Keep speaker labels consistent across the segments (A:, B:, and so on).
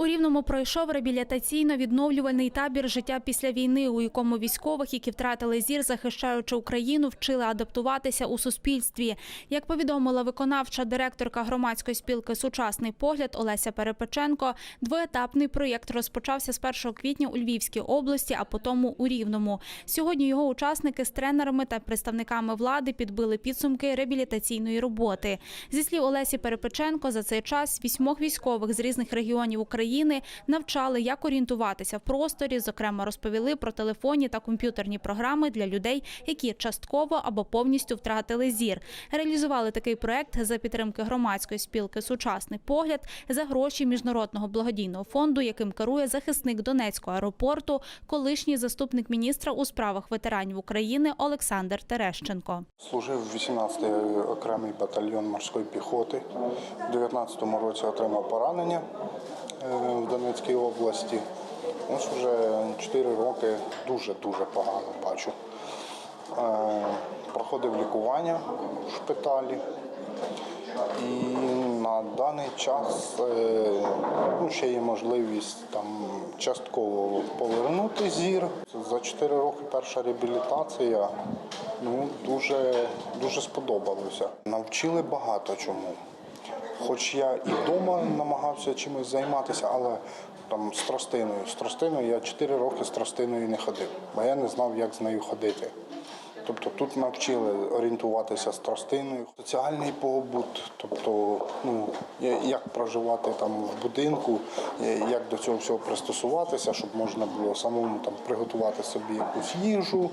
A: У Рівному пройшов реабілітаційно-відновлювальний табір життя після війни, у якому військових, які втратили зір, захищаючи Україну, вчили адаптуватися у суспільстві. Як повідомила виконавча директорка громадської спілки Сучасний погляд Олеся Перепеченко, двоетапний проєкт розпочався з 1 квітня у Львівській області, а потім у Рівному. Сьогодні його учасники з тренерами та представниками влади підбили підсумки реабілітаційної роботи. Зі слів Олесі Перепеченко, за цей час вісьмох військових з різних регіонів України навчали, як орієнтуватися в просторі. Зокрема, розповіли про телефонні та комп'ютерні програми для людей, які частково або повністю втратили зір. Реалізували такий проект за підтримки громадської спілки Сучасний погляд за гроші міжнародного благодійного фонду, яким керує захисник Донецького аеропорту, колишній заступник міністра у справах ветеранів України Олександр Терещенко.
B: Служив в 18-й окремий батальйон морської піхоти. У 19-му році отримав поранення в Донецькій області. Ось вже 4 роки дуже-дуже погано бачу. Е, Проходив лікування в шпиталі. І на даний час е, ну, ще є можливість там частково повернути зір. За 4 роки перша реабілітація ну, дуже, дуже сподобалося. Навчили багато чому. Хоч я і вдома намагався чимось займатися, але там з тростиною. З тростиною я 4 роки з тростиною не ходив, бо я не знав, як з нею ходити. Тобто тут навчили орієнтуватися з тростиною, соціальний побут, тобто ну, як проживати там в будинку, як до цього всього пристосуватися, щоб можна було самому там приготувати собі якусь їжу.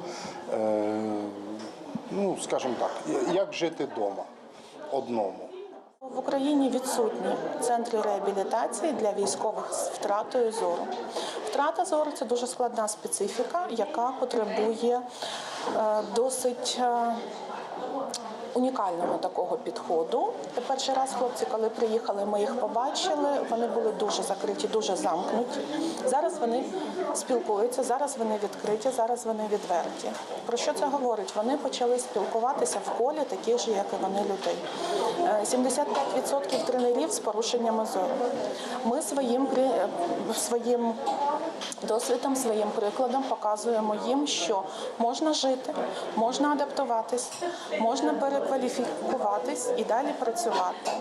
B: Е, ну, скажімо так, як жити вдома одному.
C: В Україні відсутні центри реабілітації для військових з втратою зору. Втрата зору це дуже складна специфіка, яка потребує е, досить е, унікального такого підходу. Перший раз хлопці, коли приїхали, ми їх побачили. Вони були дуже закриті, дуже замкнуті. Зараз вони спілкуються, зараз вони відкриті, зараз вони відверті. Про що це говорить? Вони почали спілкуватися в колі таких же, як і вони людей. Е, 75% тренерів з порушеннями зору. Ми своїм е, своїм досвідом, своїм прикладом показуємо їм, що можна жити, можна адаптуватись, можна перекваліфікуватись і далі працювати.